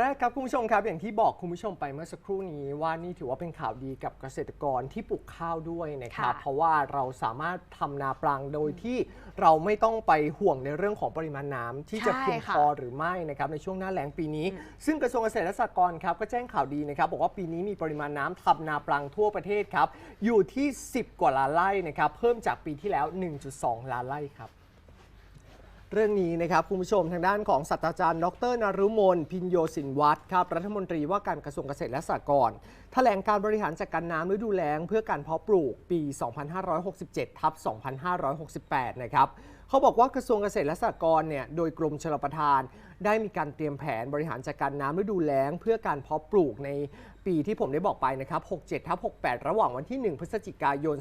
แรกครับคุณผู้ชมครับ อย่างที่บอกคุณผู้ชมไปเมื่อสักครู่นี้ว่านี่ถือว่าเป็นข่าวดีกับเกษตรกรที่ปลูกข้าวด้วยนะครับค่ะเพราะว่าเราสามารถทำนาปรังโดยที่เราไม่ต้องไปห่วงในเรื่องของปริมาณน้ำที่จะใช่เพียงค่ะพอหรือไม่นะครับในช่วงหน้าแล้งปีนี้ ซึ่งกระทรวงเกษตรและสหกรณ์ครับก็แจ้งข่าวดีนะครับ บอกว่าปีนี้มีปริมาณน้ำทำนาปรังทั่วประเทศครับอยู่ที่ 10 กว่าล้านไร่นะครับเพิ่มจากปีที่แล้ว 1.2 ล้านไร่ครับ เรื่องนี้นะครับคุณผู้ชมทางด้านของศาสตราจารย์ ดรนรุมน พินโยสินวัตรครับรัฐมนตรีว่าการกระทรวงเกษตรและสหกรณ์แถลงการบริหารจัดการน้ำฤดูแล้งเพื่อการเพาะปลูกปี 2567 ทับ 2568 นะครับเขาบอกว่ากระทรวงเกษตรและสหกรณ์เนี่ยโดยกรมชลประทาน ได้มีการเตรียมแผนบริหารจัดการน้ำฤดูแล้ง เพื่อการเพาะปลูกในปีที่ผมได้บอกไปนะครับ 67ทับ68 ระหว่างวันที่ 1 พฤศจิกายน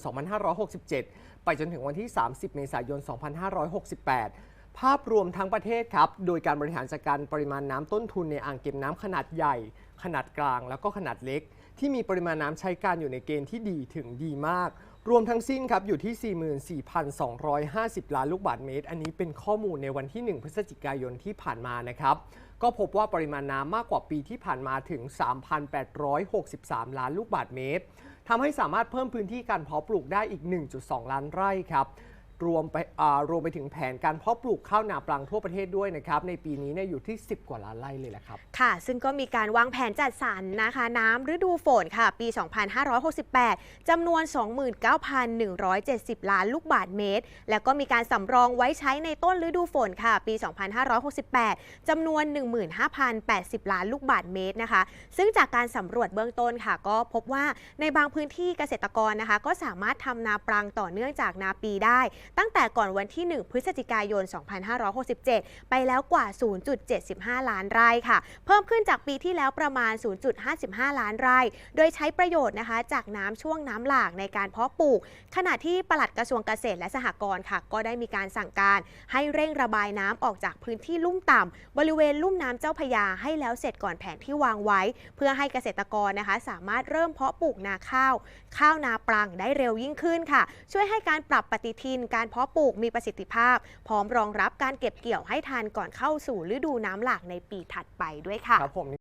2567 ไปจนถึงวันที่ 30 เมษายน 2568 ภาพรวมทั้งประเทศครับ โดยการบริหารจัดการปริมาณน้ำต้นทุนในอ่างเก็บน้ำขนาดใหญ่ ขนาดกลาง แล้วก็ขนาดเล็ก ที่มีปริมาณน้ำใช้การอยู่ในเกณฑ์ที่ดีถึงดีมาก รวมทั้งสิ้นครับอยู่ที่ 44,250 ล้านลูกบาศก์เมตร อันนี้เป็นข้อมูลในวันที่ 1 พฤศจิกายนที่ผ่านมานะครับ ก็พบว่าปริมาณน้ำมากกว่าปีที่ผ่านมาถึง 3,863 ล้านลูกบาศก์เมตรทำให้สามารถเพิ่มพื้นที่การเพาะปลูกได้อีก 1.2 ล้านไร่ครับ รวมไปรวมไปถึงแผนการเพาะปลูกข้าวนาปลังทั่วประเทศด้วยนะครับในปีนี้เนี่ยอยู่ที่ 10 กว่าล้านไร่เลยแหละครับ ค่ะ ซึ่งก็มีการวางแผนจัดสรรนะคะ น้ำฤดูฝนค่ะ ปี 2568 จำนวน 29,170 ล้านลูกบาศก์เมตร แล้วก็มีการสำรองไว้ใช้ในต้นฤดูฝนค่ะ ปี 2568 จำนวน 15,080 ล้านลูกบาศก์เมตรนะคะ ซึ่งจากการสำรวจเบื้องต้นค่ะ ก็พบว่าในบางพื้นที่เกษตรกรนะคะ ก็สามารถทำนาปรังต่อเนื่องจากนาปีได้ตั้งแต่ก่อนวันที่ 1 พฤศจิกายน 2567 ไปแล้วกว่า 0.75 ล้านไร่ค่ะ เพิ่มขึ้นจากปีที่แล้วประมาณ 0.55 ล้านไร่ โดยใช้ประโยชน์นะคะ จากน้ำช่วงน้ำหลากในการเพาะปลูก ขณะที่ปลัดกระทรวงเกษตรและสหกรณ์ค่ะ ก็ได้มีการสั่งการให้เร่งระบายน้ำออกจากพื้นที่ลุ่มต่ำบริเวณลุ่มน้ำเจ้าพยาให้แล้วเสร็จก่อนแผนที่วางไว้ เพื่อให้เกษตรกรนะคะ สามารถเริ่มเพาะปลูกนาข้าว ข้าวนาปรังได้เร็วยิ่งขึ้นค่ะ ช่วยให้การปรับปฏิทินการเพาะปลูกมีประสิทธิภาพ พร้อมรองรับการเก็บเกี่ยวให้ทันก่อนเข้าสู่ฤดูน้ำหลากในปีถัดไปด้วยค่ะครับผม